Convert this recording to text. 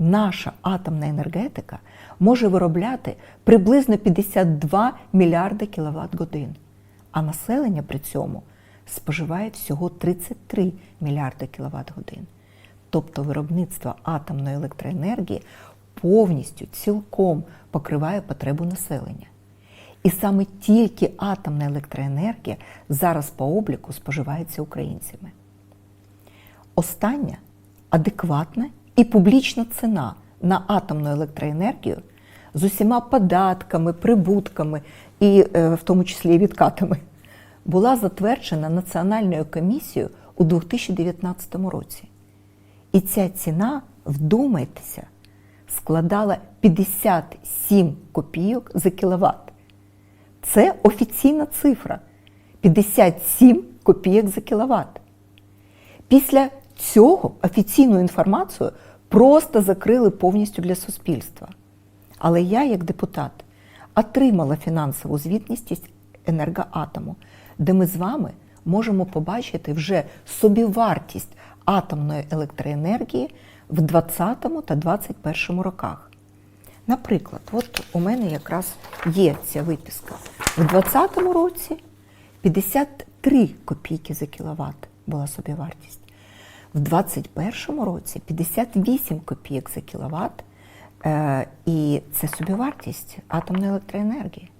наша атомна енергетика може виробляти приблизно 52 мільярди кіловат годин, а населення при цьому споживає всього 33 мільярди кіловат годин. Тобто виробництво атомної електроенергії повністю цілком покриває потребу населення. І саме тільки атомна електроенергія зараз по обліку споживається українцями. Остання адекватна і публічна ціна на атомну електроенергію з усіма податками, прибутками і е, в тому числі відкатами була затверджена Національною комісією у 2019 році. І ця ціна, вдумайтеся, складала 57 копійок за кіловат. Це офіційна цифра 57 копійок за кіловат. Після цього офіційну інформацію просто закрили повністю для суспільства. Але я, як депутат, отримала фінансову звітність енергоатому, де ми з вами можемо побачити вже собівартість атомної електроенергії в 2020 та 2021 роках. Наприклад, от у мене якраз є ця виписка. В 2020 році 53 копійки за кіловат була собівартість. В 2021 році 58 копійок за кіловат, е, і це собівартість атомної електроенергії.